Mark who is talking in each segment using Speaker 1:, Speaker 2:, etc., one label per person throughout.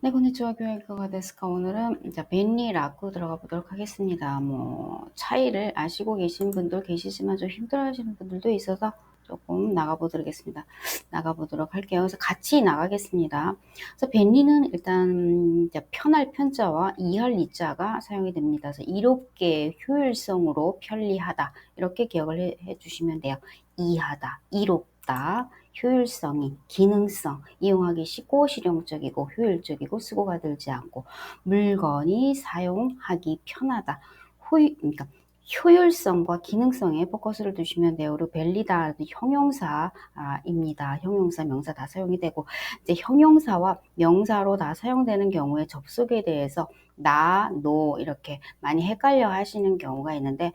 Speaker 1: 네, konnichiwa. 교육가 데스까 오늘은 이제 벤리라고 들어가 보도록 하겠습니다. 뭐 차이를 아시고 계신 분들 계시지만 좀 힘들어하시는 분들도 있어서 조금 나가보도록 하겠습니다. 나가보도록 할게요. 그래서 같이 나가겠습니다. 그래서 벤리는 일단 이제 편할 편자와 이할 이자가 사용이 됩니다. 그래서 이롭게 효율성으로 편리하다 이렇게 기억을 해, 해 주시면 돼요. 이하다, 이롭다, 효율성이, 기능성, 이용하기 쉽고 실용적이고 효율적이고 수고가 들지 않고 물건이 사용하기 편하다. 호유, 그러니까 효율성과 기능성에 포커스를 두시면. 그리고 벨리다 형용사입니다. 형용사, 명사 다 사용이 되고 이제 형용사와 명사로 다 사용되는 경우에 접속에 대해서 나, 노 이렇게 많이 헷갈려 하시는 경우가 있는데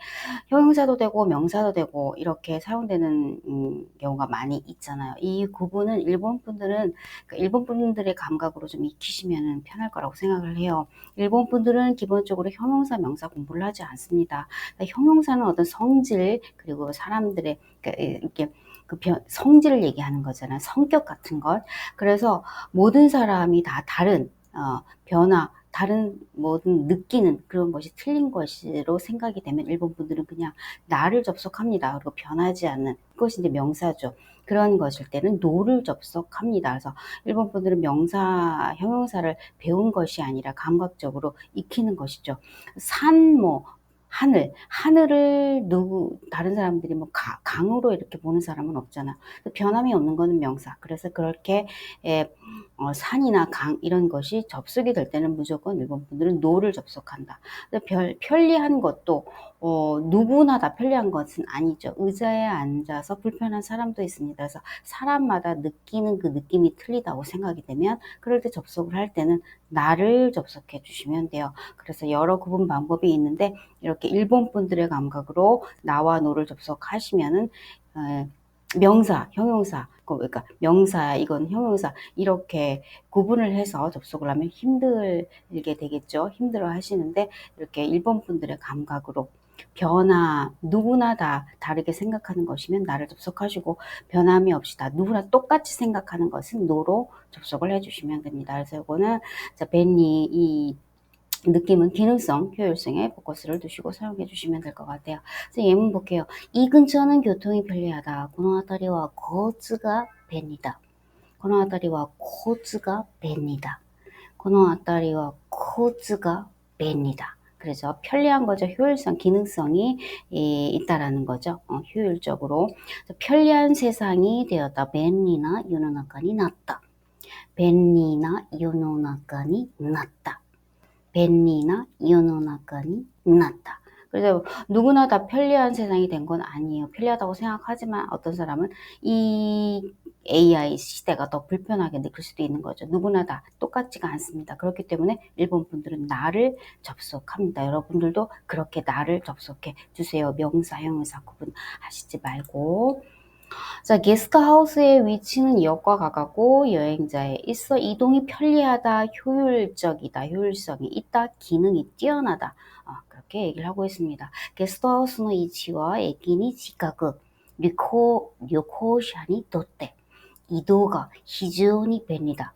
Speaker 1: 형용사도 되고 명사도 되고 이렇게 사용되는 음, 경우가 많이 있잖아요. 이 구분은 일본 분들은 그러니까 일본 분들의 감각으로 좀 익히시면 편할 거라고 생각을 해요. 일본 분들은 기본적으로 형용사, 명사 공부를 하지 않습니다. 그러니까 형용사는 어떤 성질 그리고 사람들의 그러니까 이렇게 그 성질을 얘기하는 거잖아요. 성격 같은 것. 그래서 모든 사람이 다 다른 어, 변화, 다른 모든 느끼는 그런 것이 틀린 것으로 생각이 되면 일본 분들은 그냥 나를 접속합니다. 그리고 변하지 않는 그것이 이제 명사죠. 그런 것일 때는 노를 접속합니다. 그래서 일본 분들은 명사, 형용사를 배운 것이 아니라 감각적으로 익히는 것이죠. 산, 뭐, 하늘, 하늘을 누구, 다른 사람들이 뭐 가, 강으로 이렇게 보는 사람은 없잖아. 변함이 없는 거는 명사. 그래서 그렇게, 에, 어, 산이나 강, 이런 것이 접속이 될 때는 무조건 일본 분들은 노를 접속한다. 별, 편리한 것도, 어, 누구나 다 편리한 것은 아니죠. 의자에 앉아서 불편한 사람도 있습니다. 그래서 사람마다 느끼는 그 느낌이 틀리다고 생각이 되면, 그럴 때 접속을 할 때는 나를 접속해 주시면 돼요. 그래서 여러 구분 방법이 있는데, 이렇게 일본 분들의 감각으로 나와 노를 접속하시면은 명사, 형용사, 그 그러니까 명사, 이건 형용사 이렇게 구분을 해서 접속을 하면 힘들게 되겠죠. 힘들어 하시는데 이렇게 일본 분들의 감각으로 변화 누구나 다 다르게 생각하는 것이면 나를 접속하시고 변함이 없이 다 누구나 똑같이 생각하는 것은 노로 접속을 해주시면 됩니다. 그래서 이거는 자 벤니 이 느낌은 기능성, 효율성에 포커스를 두시고 사용해 주시면 될 것 같아요. 그래서 예문 볼게요. 이 근처는 교통이 편리하다. この辺りは交通が便利だ.この辺りは交通が便利だ. 그래서 편리한 거죠. 효율성, 기능성이 있다라는 거죠. 어, 효율적으로 편리한 세상이 되었다. 便利な世の中になった.便利な世の中になった. 便利な世の中になった. 그래서 누구나 다 편리한 세상이 된 건 아니에요. 편리하다고 생각하지만 어떤 사람은 이 AI 시대가 더 불편하게 느낄 수도 있는 거죠. 누구나 다 똑같지가 않습니다. 그렇기 때문에 일본 분들은 나를 접속합니다. 여러분들도 그렇게 나를 접속해 주세요. 명사, 형용사 구분하시지 말고. 자, 게스트하우스의 위치는 역과 가깝고 여행자의 있어 이동이 편리하다, 효율적이다, 효율성이 있다, 기능이 뛰어나다. 아, 그렇게 얘기를 하고 있습니다. 게스트하우스는 이치와 애기니 지각극, 리코, 요코시아니 도떼, 이도가 히즈오니 벤이다.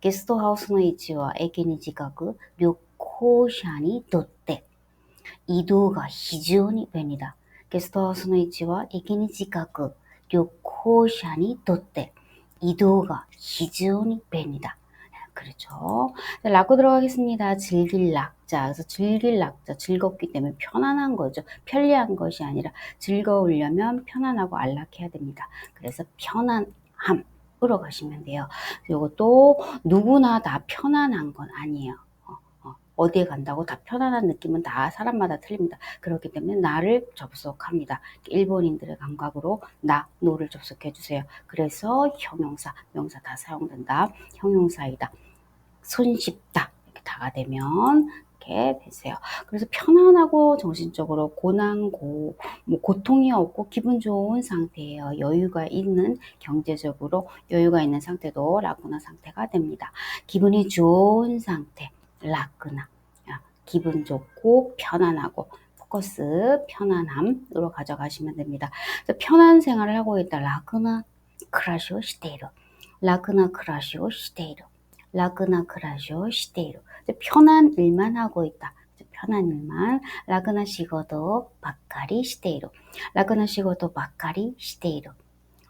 Speaker 1: 게스트하우스의 위치와 애기니 지각극, 요코시아니 도떼, 이도가 히즈오니 벤이다. 게스트하우스의 위치와 애기니 지각극, 旅行者にとって移動が非常に便利だ. 그렇죠. 라고 들어가겠습니다. 즐길 낙자. 그래서 즐길 낙자. 즐겁기 때문에 편안한 거죠. 편리한 것이 아니라 즐거우려면 편안하고 안락해야 됩니다. 그래서 편안함으로 가시면 돼요. 이것도 누구나 다 편안한 건 아니에요. 어디에 간다고 다 편안한 느낌은 다 사람마다 틀립니다. 그렇기 때문에 나를 접속합니다. 일본인들의 감각으로 나, 노를 접속해 주세요. 그래서 형용사, 명사 다 사용된다. 형용사이다. 손쉽다. 이렇게 다가 되면 이렇게 되세요. 그래서 편안하고 정신적으로 고난, 고, 뭐 고통이 없고 기분 좋은 상태예요. 여유가 있는 경제적으로 여유가 있는 상태도 라구나 상태가 됩니다. 기분이 좋은 상태. 라크나 기분 좋고 편안하고 포커스 편안함으로 가져가시면 됩니다. 편한 생활을 하고 있다. 라크나 크라시오 시테이로 라크나 크라시오 시테이로 라그나 크라쇼 시테이로 편한 일만 하고 있다. 편한 일만 라그나 시고도 바까리 시테이로 라그나 시고도 바까리 시테이로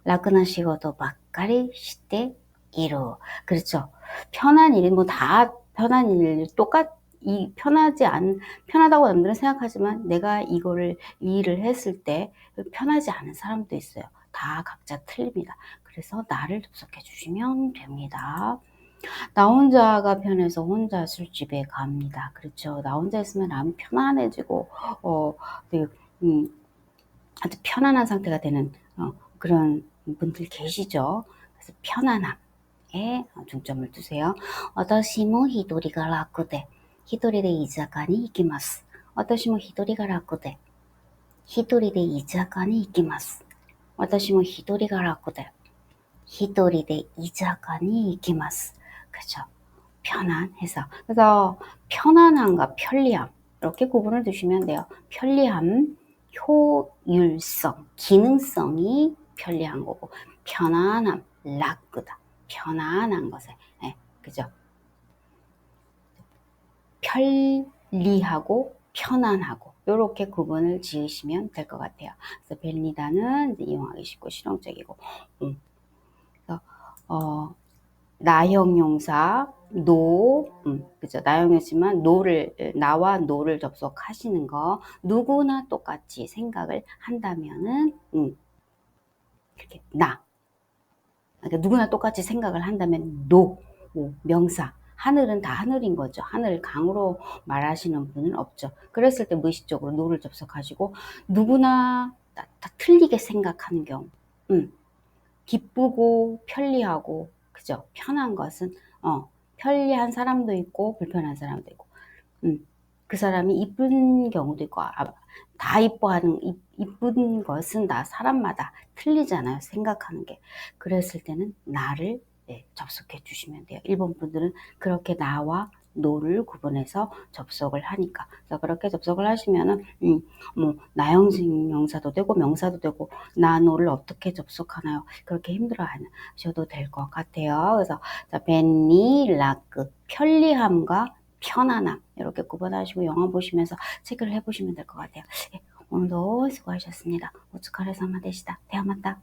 Speaker 1: 라그나 시고도 바까리 시테이로 그렇죠. 편한 일이 뭐다 편한 일 똑같 이 편하지 않 편하다고 남들은 생각하지만 내가 이거를 이 일을 했을 때 편하지 않은 사람도 있어요. 다 각자 틀립니다. 그래서 나를 접속해 주시면 됩니다. 나 혼자가 편해서 혼자 술집에 갑니다. 그렇죠. 나 혼자 있으면 마음이 편안해지고, 어, 되게, 음, 아주 편안한 상태가 되는, 어, 그런 분들 계시죠. 그래서 편안함 에 중점을 두세요. 私も一人が楽で、一人で居酒屋に行きます。私も一人が楽で、一人で居酒屋に行きます。私も一人が楽で、一人で居酒屋に行きます. 그죠? 편안해서. 그래서 편안함과 편리함 이렇게 구분을 두시면 돼요. 편리함, 효율성, 기능성이 편리한 거고 편안함, 라크다. 편안한 것에. 네, 그죠? 편리하고 편안하고 이렇게 구분을 지으시면 될 것 같아요. 그래서 벨리다는 이용하기 쉽고 실용적이고, 음. 그래서 어, 나형용사 노, 음, 그죠? 나형이지만 노를 나와 노를 접속하시는 거 누구나 똑같이 생각을 한다면은 음, 이렇게 나. 그러니까 누구나 똑같이 생각을 한다면 노, 오, 명사. 하늘은 다 하늘인 거죠. 하늘 강으로 말하시는 분은 없죠. 그랬을 때 무의식적으로 노를 접속하시고 누구나 다, 다 틀리게 생각하는 경우. 음, 기쁘고 편리하고 그죠? 편한 것은 어, 편리한 사람도 있고 불편한 사람도 있고. 음, 그 사람이 이쁜 경우도 있고 아, 다 이뻐하는 이, 이쁜 것은 다 사람마다 틀리잖아요. 생각하는 게. 그랬을 때는 나를 네, 접속해 주시면 돼요. 일본 분들은 그렇게 나와 노를 구분해서 접속을 하니까. 그래서 그렇게 접속을 하시면은, 음, 뭐, 나형식 명사도 되고, 명사도 되고, 나, 노를 어떻게 접속하나요? 그렇게 힘들어 하셔도 될 것 같아요. 그래서, 자, 벤니, 라크, 편리함과 편안함. 이렇게 구분하시고, 영화 보시면서 체크를 해보시면 될 것 같아요. 예, 오늘도 수고하셨습니다. 오츠카레사마 되시다. 대화맞다.